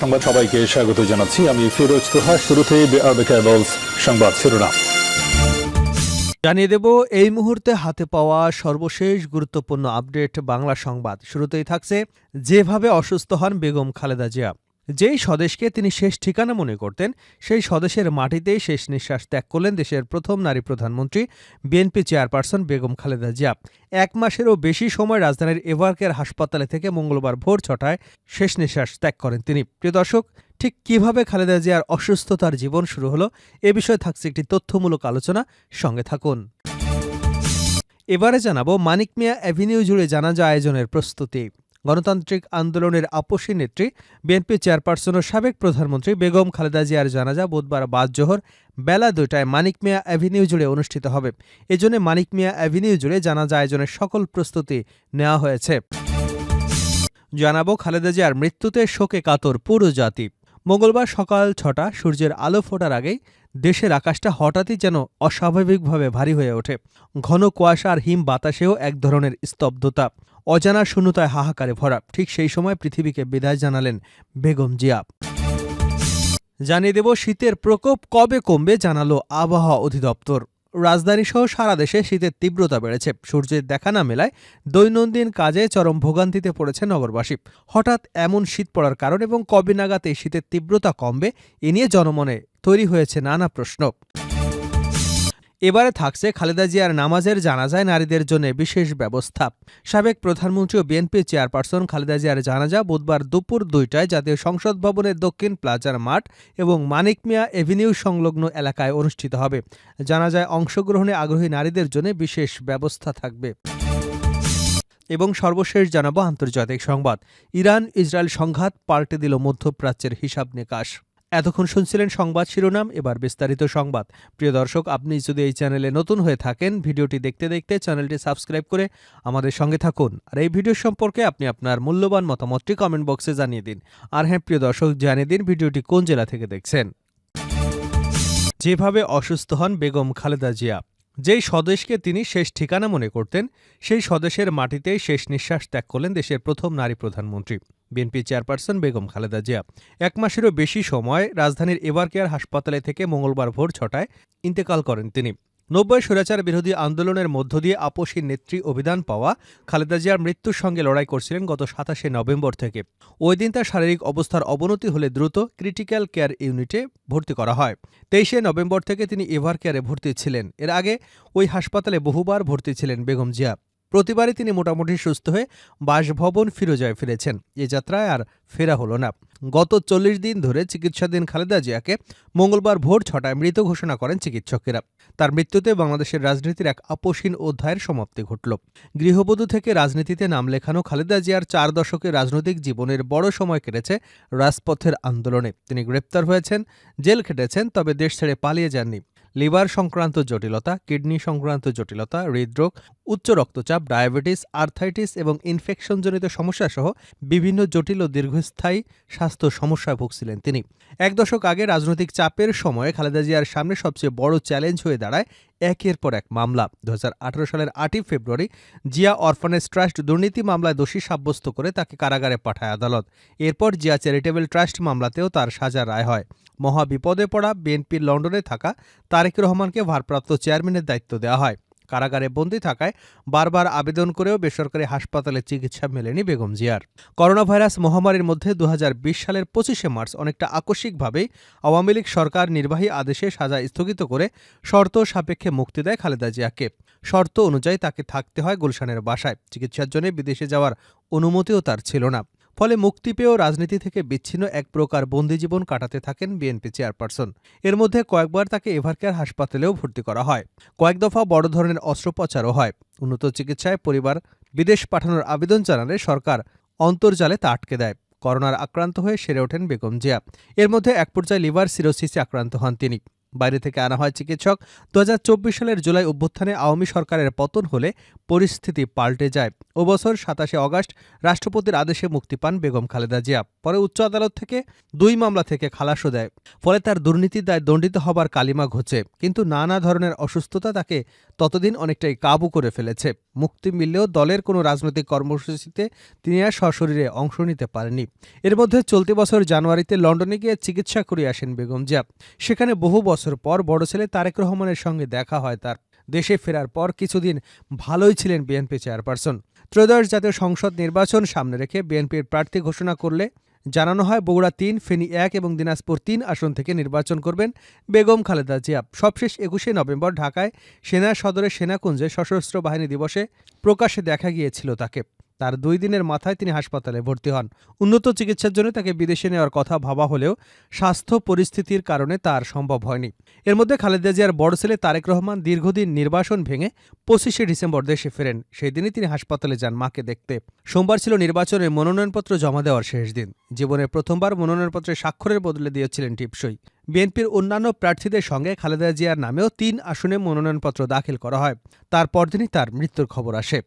সংবাদ সবাইকে স্বাগত জানাচ্ছি। আমি ফিরোজ তোহা কেবলস সংবাদ শিরোনাম। জানিয়ে দেব, এই মুহূর্তে হাতে পাওয়া সর্বশেষ গুরুত্বপূর্ণ আপডেট বাংলা সংবাদ। শুরুতেই থাকছে, যেভাবে অসুস্থ হন বেগম খালেদা জিয়া। যেই স্বদেশকে তিনি শেষ ঠিকানা মনে করতেন, সেই স্বদেশের মাটিতেই শেষ নিঃশ্বাস ত্যাগ করলেন দেশের প্রথম নারী প্রধানমন্ত্রী, বিএনপি চেয়ারপারসন বেগম খালেদা জিয়া। এক মাসেরও বেশি সময় রাজধানীর এভারকেয়ার হাসপাতালে থেকে মঙ্গলবার ভোর ছটায় শেষ নিঃশ্বাস ত্যাগ করেন তিনি। প্রিয় দর্শক, ঠিক কীভাবে খালেদা জিয়ার অসুস্থতার জীবন শুরু হলো, এ বিষয়ে থাকছে একটি তথ্যমূলক আলোচনা। সঙ্গে থাকুন। এবারে জানাব মানিক মিয়া অ্যাভিনিউ জুড়ে জানাজা আয়োজনের প্রস্তুতি। গণতান্ত্রিক আন্দোলনের আপসী নেত্রী, বিএনপি চেয়ারপারসন ও সাবেক প্রধানমন্ত্রী বেগম খালেদা জিয়ার জানাজা বুধবার বাদ জোহর বেলা দুইটায় মানিক মিয়া অ্যাভিনিউ জুড়ে অনুষ্ঠিত হবে। এজন্য মানিক মিয়া অ্যাভিনিউ জুড়ে জানাজা আয়োজনের সকল প্রস্তুতি নেওয়া হয়েছে। জানাব খালেদা জিয়ার মৃত্যুতে শোকে কাতর পুরো জাতি। মঙ্গলবার সকাল ছটা সূর্যের আলো ফোটার আগেই দেশের আকাশটা হঠাৎই যেন অস্বাভাবিকভাবে ভারী হয়ে ওঠে। ঘন কুয়াশা আর হিম বাতাসেও এক ধরনের স্তব্ধতা, অজানা শূন্যতায় হাহাকারে ভরা। ঠিক সেই সময় পৃথিবীকে বিদায় জানালেন বেগম জিয়া। জানিয়ে দেব শীতের প্রকোপ কবে কমবে, জানালো আবহাওয়া অধিদপ্তর। রাজধানীসহ সারা দেশে শীতের তীব্রতা বেড়েছে। সূর্যের দেখা না মেলায় দৈনন্দিন কাজে চরম ভোগান্তিতে পড়েছে নগরবাসী। হঠাৎ এমন শীত পড়ার কারণ এবং কবে নাগাদ এই শীতের তীব্রতা কমবে, এ নিয়ে জনমনে তৈরি হয়েছে নানা প্রশ্ন। এবারে থাকছে খালেদা জিয়ার নামাজের জানাজায় নারীদের জন্য বিশেষ ব্যবস্থা। সাবেক প্রধানমন্ত্রী ও বিএনপি চেয়ারপারসন খালেদা জিয়ার জানাজা বুধবার দুপুর দুইটায় জাতীয় সংসদ ভবনের দক্ষিণ প্লাজার মাঠ এবং মানিক মিয়া এভিনিউ সংলগ্ন এলাকায় অনুষ্ঠিত হবে। জানাজায় অংশগ্রহণে আগ্রহী নারীদের জন্য বিশেষ ব্যবস্থা থাকবে। এবং সর্বশেষ জানাব আন্তর্জাতিক সংবাদ। ইরান ইসরায়েল সংঘাত পাল্টে দিল মধ্যপ্রাচ্যের হিসাব নিকাশ। এতক্ষণ শুনছিলেন সংবাদ শিরোনাম, এবার বিস্তারিত সংবাদ। প্রিয় দর্শক, আপনি যদি এই চ্যানেলে নতুন হয়ে থাকেন, ভিডিওটি দেখতে দেখতে চ্যানেলটি সাবস্ক্রাইব করে আমাদের সঙ্গে থাকুন। আর এই ভিডিও সম্পর্কে আপনি আপনার মূল্যবান মতামতটি কমেন্ট বক্সে জানিয়ে দিন। আর হ্যাঁ প্রিয় দর্শক, জানিয়ে দিন ভিডিওটি কোন জেলা থেকে দেখছেন। যেভাবে অসুস্থ হন বেগম খালেদা জিয়া যেই স্বদেশকে তিনি শেষ ঠিকানা মনে করতেন, সেই স্বদেশের মাটিতেই শেষ নিঃশ্বাস ত্যাগ করলেন দেশের প্রথম নারী প্রধানমন্ত্রী। BNP chairperson Begum Khaleda Zia. এক মাসেরও বেশি সময় রাজধানীর এভারকেয়ার হাসপাতালে থেকে মঙ্গলবার ভোর ছটায় ইন্তেকাল করেন তিনি। নব্বই স্বৈরাচার বিরোধী আন্দোলনের মধ্য দিয়ে আপসী নেত্রী অভিধান পাওয়া খালেদা জিয়ার মৃত্যুর সঙ্গে লড়াই করছিলেন গত সাতাশে নভেম্বর থেকে। ওই দিন তার শারীরিক অবস্থার অবনতি হলে দ্রুত ক্রিটিক্যাল কেয়ার ইউনিটে ভর্তি করা হয়। তেইশে নভেম্বর থেকে তিনি এভার কেয়ারে ভর্তি ছিলেন। এর আগে ওই হাসপাতালে বহুবার ভর্তি ছিলেন বেগম জিয়া। প্রতিবারই তিনি মোটামুটি সুস্থ হয়ে বাসভবন ফিরোজায় ফিরেছেন। এ যাত্রায় আর ফেরা হলো না। গত চল্লিশ দিন ধরে চিকিৎসাধীন খালেদা জিয়াকে মঙ্গলবার ভোর ছটায় মৃত ঘোষণা করেন চিকিৎসকেরা। তার মৃত্যুতে বাংলাদেশের রাজনীতির এক আপসীন অধ্যায়ের সমাপ্তি ঘটল। গৃহবধূ থেকে রাজনীতিতে নাম লেখানো খালেদা জিয়ার চার দশকে রাজনৈতিক জীবনের বড় সময় কেটেছে রাজপথের আন্দোলনে। তিনি গ্রেপ্তার হয়েছেন, জেল খেটেছেন, তবে দেশ ছেড়ে পালিয়ে যাননি। লিভার সংক্রান্ত জটিলতা, কিডনি সংক্রান্ত জটিলতা, হৃদরোগ, উচ্চ রক্তচাপ, ডায়াবেটিস, আর্থাইটিস এবং ইনফেকশনজনিত সমস্যা সহ বিভিন্ন জটিল ও দীর্ঘস্থায়ী স্বাস্থ্য সমস্যায় ভুগছিলেন তিনি। এক দশক আগে রাজনৈতিক চাপের সময়ে খালেদা জিয়ার সামনে সবচেয়ে বড় চ্যালেঞ্জ হয়ে দাঁড়ায় একের পর এক মামলা। দু হাজার আঠেরো সালের আটই ফেব্রুয়ারি জিয়া অরফানেজ ট্রাস্ট দুর্নীতি মামলায় দোষী সাব্যস্ত করে তাকে কারাগারে পাঠায় আদালত। এরপর জিয়া চ্যারিটেবল ট্রাস্ট মামলাতেও তার সাজা রায় হয়। মহাবিপদে পড়া বিএনপির লন্ডনে থাকা তারেক রহমানকে ভারপ্রাপ্ত চেয়ারম্যানের দায়িত্ব দেওয়া হয়। কারাগারে বন্দী থাকায় বারবার আবেদন করেও বেসরকারি হাসপাতালে চিকিৎসা মেলেনি বেগম জিয়ার। করোনা ভাইরাস মহামারীর মধ্যে দু হাজার বিশ সালের পঁচিশে মার্চ অনেকটা আকস্মিকভাবেই আওয়ামী লীগ সরকার নির্বাহী আদেশে সাজা স্থগিত করে শর্ত সাপেক্ষে মুক্তি দেয় খালেদা জিয়াকে। শর্ত অনুযায়ী তাকে থাকতে হয় গুলশানের বাসায়। চিকিৎসার জন্য বিদেশে যাওয়ার অনুমতিও তার ছিল না। ফলে মুক্তি পেয়েও রাজনীতি থেকে বিচ্ছিন্ন এক প্রকার বন্দিজীবন কাটাতে থাকেন বিএনপি চেয়ারপারসন। এর মধ্যে কয়েকবার তাকে এভারকেয়ার হাসপাতালেও ভর্তি করা হয়। কয়েক দফা বড় ধরনের অস্ত্রোপচারও হয়। উন্নত চিকিৎসায় পরিবার বিদেশ পাঠানোর আবেদন জানালে সরকার অন্তর্জালে তা আটকে দেয়। করোনার আক্রান্ত হয়ে সেরে ওঠেন বেগম জিয়া। এর মধ্যে এক পর্যায়ে লিভার সিরোসিসে আক্রান্ত হন তিনি। বাইরে থেকে আনা হয় চিকিৎসক। দু হাজার চব্বিশ সালের জুলাই অভ্যুত্থানে আওয়ামী সরকারের পতন হলে পরিস্থিতি পাল্টে যায়। ও বছর সাতাশে অগাস্ট রাষ্ট্রপতির আদেশে মুক্তি পান বেগম খালেদা জিয়া। পরে উচ্চ আদালত থেকে দুই মামলা থেকে খালাসও দেয়। ফলে তার দুর্নীতির দায় দণ্ডিত হবার কালিমা ঘোচে কিন্তু নানা ধরনের অসুস্থতা তাকে ততদিন অনেকটাই কাবু করে ফেলেছে। মুক্তি মিললেও দলের কোনো রাজনৈতিক কর্মসূচিতে তিনি আর সশরীরে অংশ নিতে পারেননি। এর মধ্যে চলতি বছর জানুয়ারিতে লন্ডনে গিয়ে চিকিৎসা করে আসেন বেগম জিয়া। সেখানে বহু বছর পর বড় ছেলে তারেক রহমানের সঙ্গে দেখা হয় তার। দেশে ফেরার পর কিছুদিন ভালোই ছিলেন বিএনপি চেয়ারপারসন। ত্রয়োদশ জাতীয় সংসদ নির্বাচন সামনে রেখে বিএনপির প্রার্থী ঘোষণা করলে জানানো হয়, বগুড়া তিন, ফেনী এক এবং দিনাজপুর তিন আসন থেকে নির্বাচন করবেন বেগম খালেদা জিয়া। সবশেষ একুশে নভেম্বর ঢাকায় সেনা সদরের সেনাকুঞ্জে সশস্ত্র বাহিনী দিবসে প্রকাশ্যে দেখা গিয়েছিল তাকে। তার দুই দিনের মাথায় তিনি হাসপাতালে ভর্তি হন। উন্নত চিকিৎসার জন্য তাকে বিদেশে নেওয়ার কথা ভাবা হলেও স্বাস্থ্য পরিস্থিতির কারণে তার সম্ভব হয়নি। এর মধ্যে খালেদা জিয়ার বড় ছেলে তারেক রহমান দীর্ঘদিন নির্বাসন ভেঙে পঁচিশে ডিসেম্বর দেশে ফেরেন। সেই দিনই তিনি হাসপাতালে যান মাকে দেখতে। সোমবার ছিল নির্বাচনের মনোনয়নপত্র জমা দেওয়ার শেষ দিন। জীবনের প্রথমবার মনোনয়নপত্রে স্বাক্ষরের বদলে দিয়েছিলেন টিপসই। বিএনপির অন্যান্য প্রার্থীদের সঙ্গে খালেদা জিয়ার নামেও তিন আসনে মনোনয়নপত্র দাখিল করা হয়। তার পরদিনই তার মৃত্যুর খবর আসে।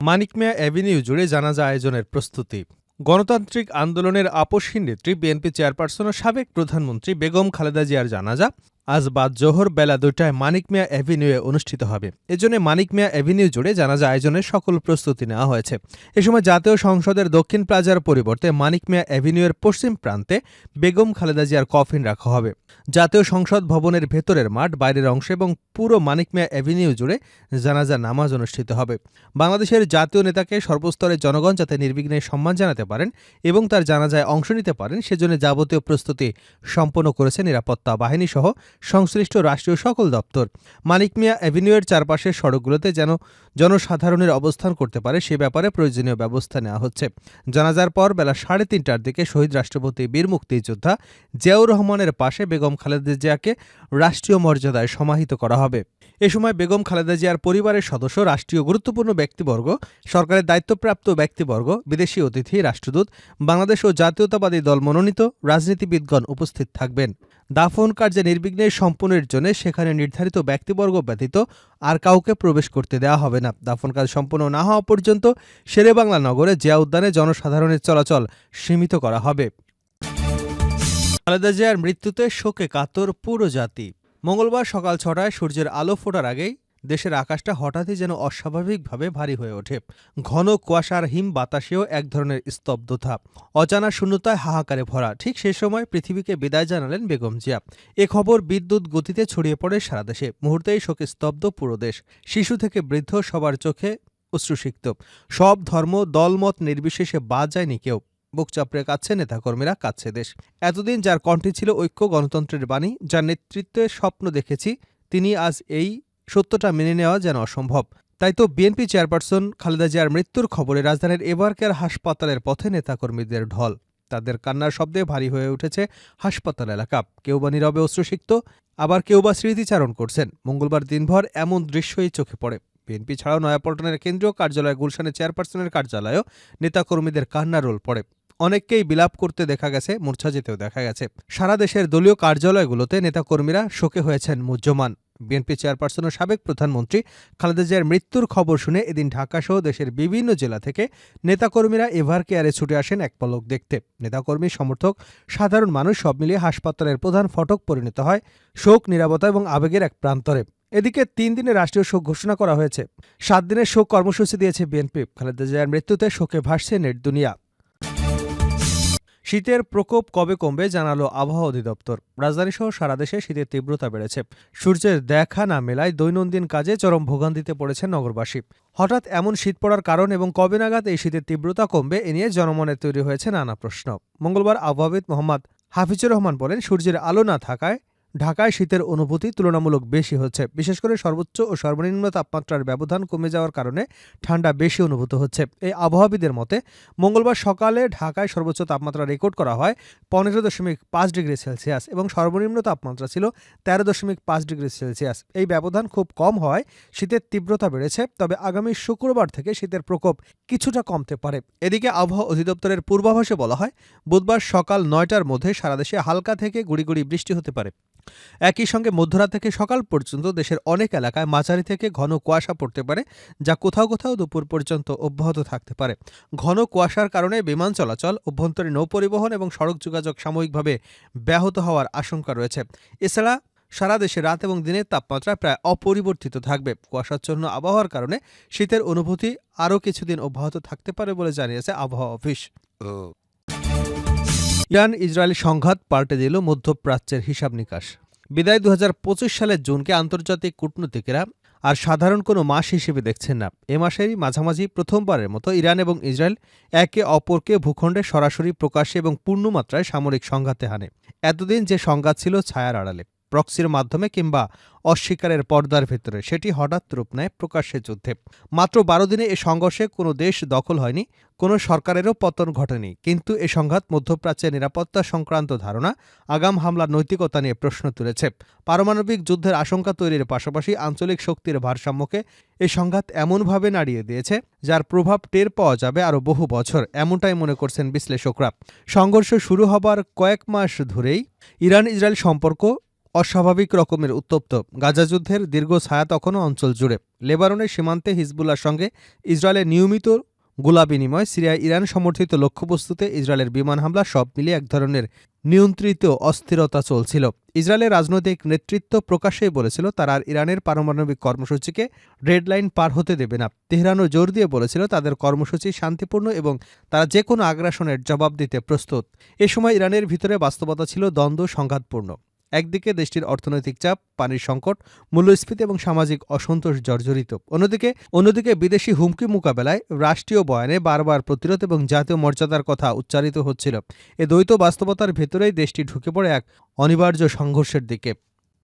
মানিক মিয়া অ্যাভিনিউ জুড়ে জানাজা আয়োজনের প্রস্তুতি। গণতান্ত্রিক আন্দোলনের আপসহীন নেত্রী বিএনপি চেয়ারপারসন ও সাবেক প্রধানমন্ত্রী বেগম খালেদা জিয়ার জানাজা আজ বাদ জোহর বেলা দুটায় মানিক মিয়া অ্যাভিনিউয়ে অনুষ্ঠিত হবে। এজন্য মানিক মিয়া অ্যাভিনিউ জুড়ে জানাজা আয়োজনের সকল প্রস্তুতি নেওয়া হয়েছে। এ সময় জাতীয় সংসদের দক্ষিণ প্লাজার পরিবর্তে মানিক মিয়া অ্যাভিনিউয়ের পশ্চিম প্রান্তে বেগম খালেদা জিয়ার কফিন রাখা হবে। জাতীয় সংসদ ভবনের ভেতরের মাঠ, বাইরের অংশ এবং পুরো মানিক মিয়া অ্যাভিনিউ জুড়ে জানাজা নামাজ অনুষ্ঠিত হবে। বাংলাদেশের জাতীয় নেতাকে সর্বস্তরের জনগণ যাতে নির্বিঘ্নে সম্মান জানাতে পারেন এবং তার জানাজায় অংশ নিতে পারেন, সেজন্য যাবতীয় প্রস্তুতি সম্পন্ন করেছে নিরাপত্তা বাহিনী সহ সংশ্লিষ্ট রাষ্ট্রীয় সকল দপ্তর। মানিক মিয়া অ্যাভিনিউয়ের চারপাশের সড়কগুলোতে যেন জনসাধারণের অবস্থান করতে পারে, সে ব্যাপারে প্রয়োজনীয় ব্যবস্থা নেওয়া হচ্ছে। জানাজার পর বেলা সাড়ে তিনটার দিকে শহীদ রাষ্ট্রপতি, বীর মুক্তিযোদ্ধা জিয়াউর রহমানের পাশে বেগম খালেদা জিয়াকে রাষ্ট্রীয় মর্যাদায় সমাহিত করা হবে। এ সময় বেগম খালেদা জিয়ার পরিবারের সদস্য, রাষ্ট্রীয় গুরুত্বপূর্ণ ব্যক্তিবর্গ, সরকারের দায়িত্বপ্রাপ্ত ব্যক্তিবর্গ, বিদেশি অতিথি, রাষ্ট্রদূত, বাংলাদেশ ও জাতীয়তাবাদী দল মনোনীত রাজনীতিবিদগণ উপস্থিত থাকবেন। দাফন কার্যে নির্বিঘ্নে সম্পন্নের জন্য সেখানে নির্ধারিত ব্যক্তিবর্গ ব্যতীত আর কাউকে প্রবেশ করতে দেওয়া হবে না। দাফন কাজ সম্পন্ন না হওয়া পর্যন্ত শেরেবাংলা নগরে জিয়া উদ্যানে জনসাধারণের চলাচল সীমিত করা হবে। খালেদা জিয়ার মৃত্যুতে শোকে কাতর পুরো জাতি। মঙ্গলবার সকাল ছটায় সূর্যের আলো ফোটার আগেই দেশের আকাশটা হঠাৎই যেন অস্বাভাবিকভাবে ভারী হয়ে ওঠে। ঘন কুয়াশার হিম বাতাসেও এক ধরনের স্তব্ধতা। অজানা শূন্যতায় হাহাকারে ভরা। ঠিক সে সময় পৃথিবীকে বিদায় জানালেন বেগম জিয়া। এ খবর বিদ্যুৎ গতিতে ছড়িয়ে পড়ে সারা দেশে। মুহূর্তেই শোকে স্তব্ধ পুরো দেশ। শিশু থেকে বৃদ্ধ সবার চোখে অশ্রুসিক্ত। সব ধর্ম, দলমত নির্বিশেষে বাদ যায়নি কেউ। বুক চাপড়ে কাচ্ছে নেতাকর্মীরা কাচ্ছে দেশ। এতদিন যার কণ্ঠে ছিল ঐক্য গণতন্ত্রের বাণী, যার নেতৃত্বে স্বপ্ন দেখেছি, তিনি আজ এই সত্যটা মেনে নেওয়া যেন অসম্ভব। তাই তো বিএনপি চেয়ারপারসন খালেদা জিয়ার মৃত্যুর খবরে রাজধানীর এবারকের হাসপাতালের পথে নেতাকর্মীদের ঢল। তাদের কান্নার শব্দে ভারী হয়ে উঠেছে হাসপাতাল এলাকা। কেউ বা নীরবে অশ্রুসিক্ত, আবার কেউ বা স্মৃতিচারণ করছেন। মঙ্গলবার দিনভর এমন দৃশ্যই চোখে পড়ে। বিএনপি ছাড়াও নয়াপল্টনের কেন্দ্রীয় কার্যালয় গুলশানের চেয়ারপারসনের কার্যালয়েও নেতাকর্মীদের কান্নার রোল পড়ে। অনেককেই বিলাপ করতে দেখা গেছে মূর্ছা যেতেও দেখা গেছে। সারা দেশের দলীয় কার্যালয়গুলোতে নেতাকর্মীরা শোকে হয়েছেন মুহ্যমান। বিএনপি চেয়ারপারসন ও সাবেক প্রধানমন্ত্রী খালেদা জিয়ার মৃত্যুর খবর শুনে এদিন ঢাকাসহ দেশের বিভিন্ন জেলা থেকে নেতাকর্মীরা এভার কেয়ারে ছুটে আসেন এক পলক দেখতে। নেতাকর্মী, সমর্থক, সাধারণ মানুষ সব মিলিয়ে হাসপাতালের প্রধান ফটক পরিণত হয় শোক, নিরাপত্তা এবং আবেগের এক প্রান্তরে। এদিকে তিন দিনের রাষ্ট্রীয় শোক ঘোষণা করা হয়েছে। সাত দিনের শোক কর্মসূচি দিয়েছে বিএনপি। খালেদা জিয়ার মৃত্যুতে শোকে ভাসছে নেট দুনিয়া। শীতের প্রকোপ কবে কমবে জানালো আবহাওয়া অধিদপ্তর। রাজধানীসহ সারা দেশে শীতের তীব্রতা বেড়েছে। সূর্যের দেখা না মেলায় দৈনন্দিন কাজে চরম ভোগান্তিতে পড়েছে নগরবাসী। হঠাৎ এমন শীত পড়ার কারণ এবং কবে নাগাদ এই শীতের তীব্রতা কমবে এ নিয়ে জনমনে তৈরি হয়েছে নানা প্রশ্ন। মঙ্গলবার আবহাওয়াবিদ মোহাম্মদ হাফিজুর রহমান বলেন, সূর্যের আলো না থাকায় ঢাকায় শীতের অনুভূতি তুলনামূলক বেশি হচ্ছে। বিশেষ করে সর্বোচ্চ ও সর্বনিম্ন তাপমাত্রার ব্যবধান কমে যাওয়ার কারণে ঠান্ডা বেশি অনুভূত হচ্ছে। এই আবহাওয়াবিদের মতে, মঙ্গলবার সকালে ঢাকায় সর্বোচ্চ তাপমাত্রা রেকর্ড করা হয় পনেরো দশমিক পাঁচ ডিগ্রি সেলসিয়াস এবং সর্বনিম্ন তাপমাত্রা ছিল তেরো দশমিক পাঁচ ডিগ্রি সেলসিয়াস। এই ব্যবধান খুব কম হওয়ায় শীতের তীব্রতা বেড়েছে, তবে আগামী শুক্রবার থেকে শীতের প্রকোপ কিছুটা কমতে পারে। এদিকে আবহাওয়া অধিদপ্তরের পূর্বাভাসে বলা হয়, বুধবার সকাল নয়টার মধ্যে সারা দেশে হালকা থেকে গুড়ি গুড়ি বৃষ্টি হতে পারে। একই সঙ্গে মধ্যরাত থেকে সকাল পর্যন্ত দেশের অনেক এলাকায় মাঝারি থেকে ঘন কুয়াশা পড়তে পারে, যা কোথাও কোথাও দুপুর পর্যন্ত অব্যাহত থাকতে পারে। ঘন কুয়াশার কারণে বিমান চলাচল, অভ্যন্তরীণ নৌপরিবহন এবং সড়ক যোগাযোগ সাময়িকভাবে ব্যাহত হওয়ার আশঙ্কা রয়েছে। এছাড়া সারা দেশে রাত এবং দিনের তাপমাত্রা প্রায় অপরিবর্তিত থাকবে। কুয়াশাচ্ছন্ন আবহাওয়ার কারণে শীতের অনুভূতি আরও কিছুদিন অব্যাহত থাকতে পারে বলে জানিয়েছে আবহাওয়া অফিস। ইরান ইসরায়েল সংঘাত পাল্টে দিল মধ্যপ্রাচ্যের হিসাব নিকাশ। বিদায় দু হাজার পঁচিশ সালের জুনকে আন্তর্জাতিক কূটনীতিকেরা আর সাধারণ কোনো মাস হিসেবে দেখছেন না। এ মাসেরই মাঝামাঝি প্রথমবারের মতো ইরান এবং ইসরায়েল একে অপরকে ভূখণ্ডে সরাসরি প্রকাশ্যে এবং পূর্ণমাত্রায় সামরিক সংঘাতে হানে। এতদিন যে সংঘাত ছিল ছায়ার আড়ালে। প্রক্সির মাধ্যমে কিংবা অস্বীকারের পর্দার ভেতরে। সেটি হঠাৎ রূপ নেয় প্রকাশ্যে যুদ্ধে। মাত্র বারো দিনে এ সংঘর্ষে কোনো দেশ দখল হয়নি, কোনো সরকারেরও পতন ঘটেনি। কিন্তু এ সংঘাত মধ্যপ্রাচ্যের নিরাপত্তা সংক্রান্ত ধারণা, আগাম হামলার নৈতিকতা নিয়ে প্রশ্ন তুলেছে। পারমাণবিক যুদ্ধের আশঙ্কা তৈরির পাশাপাশি আঞ্চলিক শক্তির ভারসাম্যকে এ সংঘাত এমনভাবে নাড়িয়ে দিয়েছে, যার প্রভাব টের পাওয়া যাবে আরও বহু বছর, এমনটাই মনে করছেন বিশ্লেষকরা। সংঘর্ষ শুরু হবার কয়েক মাস ধরেই ইরান ইসরায়েল সম্পর্ক অস্বাভাবিক রকমের উত্তপ্ত। গাজা যুদ্ধের দীর্ঘ ছায়া তখনও অঞ্চল জুড়ে। লেবাননের সীমান্তে হিজবুল্লার সঙ্গে ইসরায়েলের নিয়মিত গোলা বিনিময় সিরিয়ায় ইরান সমর্থিত লক্ষ্যবস্তুতে ইসরায়েলের বিমান হামলা সব মিলিয়ে এক ধরনের নিয়ন্ত্রিত অস্থিরতা চলছিল। ইসরায়েলের রাজনৈতিক নেতৃত্ব প্রকাশ্যেই বলেছিল, তারা আর ইরানের পারমাণবিক কর্মসূচিকে রেড লাইন পার হতে দেবে না। তেহরানও জোর দিয়ে বলেছিল, তাদের কর্মসূচি শান্তিপূর্ণ এবং তারা যে কোনো আগ্রাসনের জবাব দিতে প্রস্তুত। এ সময় ইরানের ভিতরে বাস্তবতা ছিল দ্বন্দ্ব সংঘাতপূর্ণ। একদিকে দেশটির অর্থনৈতিক চাপ, পানির সংকট, মূল্যস্ফীতি এবং সামাজিক অসন্তোষ জর্জরিত। অন্যদিকে অন্যদিকে বিদেশি হুমকি মোকাবেলায় রাষ্ট্রীয় বয়ানে বারবার প্রতিরোধ এবং জাতীয় মর্যাদার কথা উচ্চারিত হচ্ছিল। এ দ্বৈত বাস্তবতার ভেতরেই দেশটি ঢুকে পড়ে এক অনিবার্য সংঘর্ষের দিকে।